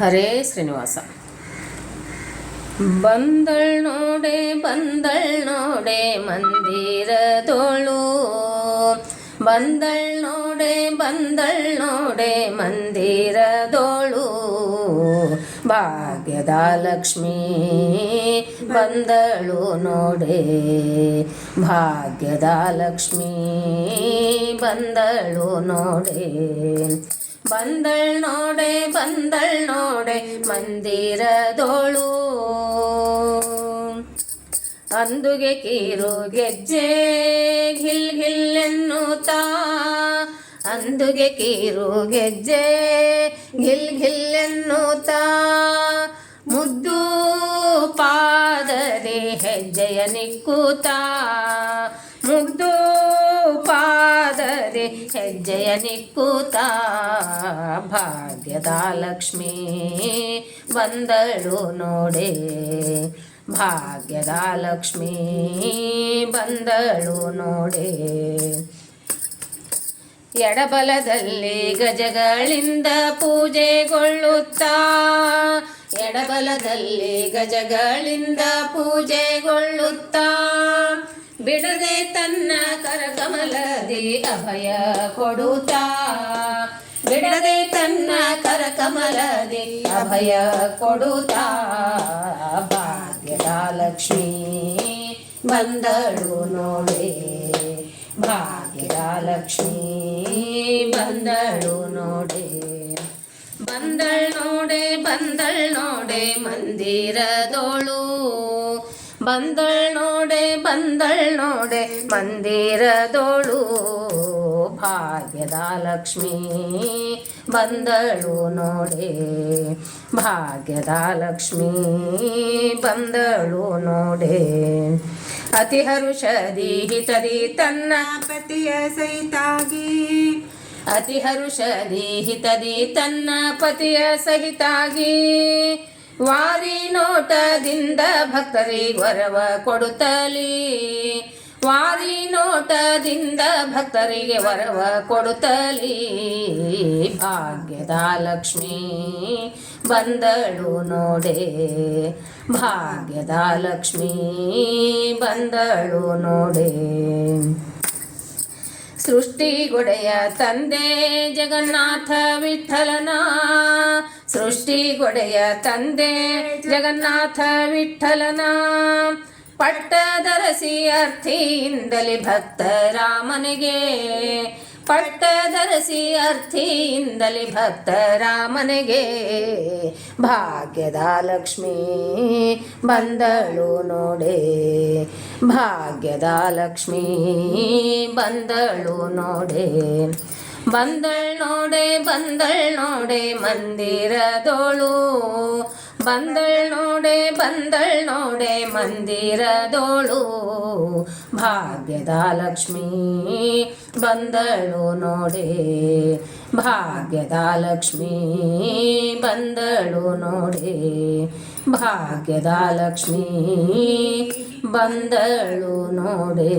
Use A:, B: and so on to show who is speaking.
A: ಹರೇ ಶ್ರೀನಿವಾಸ. ಬಂದಳ್ ನೋಡೆ ಬಂದಳ್ ನೋಡೆ ಮಂದಿರದೋಳು ಬಂದಳ್ ನೋಡೆ ಬಂದಳ್ ನೋಡೆ ಮಂದಿರದೋಳು ಭಾಗ್ಯದ ಲಕ್ಷ್ಮೀ ಬಂದಳು ನೋಡೆ. ಭಾಗ್ಯದ ಲಕ್ಷ್ಮೀ ಬಂದಳು ನೋಡೆ. ಬಂದಳ್ ನೋಡೆ ಬಂದಳ್ ನೋಡೆ, ಮಂದಿರದೋಳು. ಅಂದುಗೆ ಕೀರು ಗೆಜ್ಜೆ ಗಿಲ್ ಘಿಲ್ ಎನ್ನುತ್ತಾ. ಅಂದುಗೆ ಕೀರು ಗೆಜ್ಜೆ ಗಿಲ್ ಘಿಲ್ ಮುದ್ದು ಪಾದದೆ ಹೆಜ್ಜೆಯ ನಿಕ್ಕುತ್ತಾ. ಮುದ್ದು ಪಾದದೆ ಹೆಜ್ಜೆಯ ನಿಕ್ಕೂತ ಭಾಗ್ಯದ ಲಕ್ಷ್ಮೀ. ಬಂದಳು ನೋಡೆ, ಭಾಗ್ಯದ ಲಕ್ಷ್ಮೀ. ಬಂದಳು ನೋಡೆ. ಎಡಬಲದಲ್ಲಿ ಗಜಗಳಿಂದ ಪೂಜೆಗೊಳ್ಳುತ್ತಾ, ಎಡಬಲದಲ್ಲಿ ಗಜಗಳಿಂದ ಪೂಜೆಗೊಳ್ಳುತ್ತಾ. ಬಿಡದೆ ತನ್ನ ಕರಕಮಲದಿ ಅಭಯ ಕೊಡುತ್ತಾ? ಬಿಡದೆ ತನ್ನ ಕರಕಮಲದಿ ಅಭಯ ಕೊಡುತ್ತಾ? ಭಾಗ್ಯದ ಲಕ್ಷ್ಮೀ ಬಂದಳು ನೋಡೆ. ಭಾಗ್ಯದ ಲಕ್ಷ್ಮೀ ಬಂದಳು ನೋಡೆ. ಬಂದಳ್ ನೋಡೆ ಬಂದಳ್ ನೋಡೆ, ಮಂದಿರದೋಳು. ಬಂದಳ್ ನೋಡೆ ಬಂದಳ್ ನೋಡೆ, ಮಂದಿರದೋಳು ಭಾಗ್ಯದ ಲಕ್ಷ್ಮೀ. ಬಂದಳು ನೋಡೆ, ಭಾಗ್ಯದ ಲಕ್ಷ್ಮೀ. ಬಂದಳು ನೋಡೆ, ಅತಿ ಹರುಷದಿ ಹಿತದಿ ತನ್ನ
B: ಪತಿಯ ಸಹಿತಾಗಿ.
A: ಅತಿ ಹರುಷದಿ ಹಿತದಿ ತನ್ನ ಪತಿಯ ಸಹಿತಾಗಿ. ವಾರಿ ನೋಟದಿಂದ ಭಕ್ತರಿಗೆ ವರವ ಕೊಡುತ್ತಲಿ? ವಾರಿ ನೋಟದಿಂದ ಭಕ್ತರಿಗೆ ವರವ ಕೊಡುತ್ತಲಿ? ಭಾಗ್ಯದ ಲಕ್ಷ್ಮೀ, ಬಂದಳು ನೋಡೆ. ಭಾಗ್ಯದ ಲಕ್ಷ್ಮೀ, ಬಂದಳು ನೋಡೆ. ಸೃಷ್ಟಿಗೊಡೆಯ ತಂದೆ ಜಗನ್ನಾಥ ವಿಠಲನ ಸೃಷ್ಟಿಗೊಡೆಯ ತಂದೆ ಜಗನ್ನಾಥ ವಿಠಲನ. ಪಟ್ಟದರಸಿ ಅರ್ಥಿಯಿಂದಲೇ ಭಕ್ತರಾಮನಿಗೆ ಪಟ್ಟದರಸಿ ಅರ್ಥಿಯಿಂದಲೇ ಭಕ್ತರಾಮನಿಗೆ ಭಾಗ್ಯದ ಲಕ್ಷ್ಮೀ ಬಂದಳು ನೋಡೆ. ಭಾಗ್ಯದ ಲಕ್ಷ್ಮೀ ಬಂದಳು ನೋಡೆ. ಬಂದಳ್ ನೋಡೆ ಬಂದಳ್ ನೋಡೆ ಮಂದಿರದೋಳು. ಬಂದಳ್ ನೋಡೆ ಬಂದಳ್ ನೋಡೆ ಮಂದಿರದೋಳು. ಭಾಗ್ಯದ ಲಕ್ಷ್ಮೀ, ಬಂದಳು ನೋಡೆ. ಭಾಗ್ಯದ ಲಕ್ಷ್ಮೀ, ಬಂದಳು ನೋಡೆ. ಭಾಗ್ಯದ ಲಕ್ಷ್ಮೀ, ಬಂದಳು ನೋಡೆ.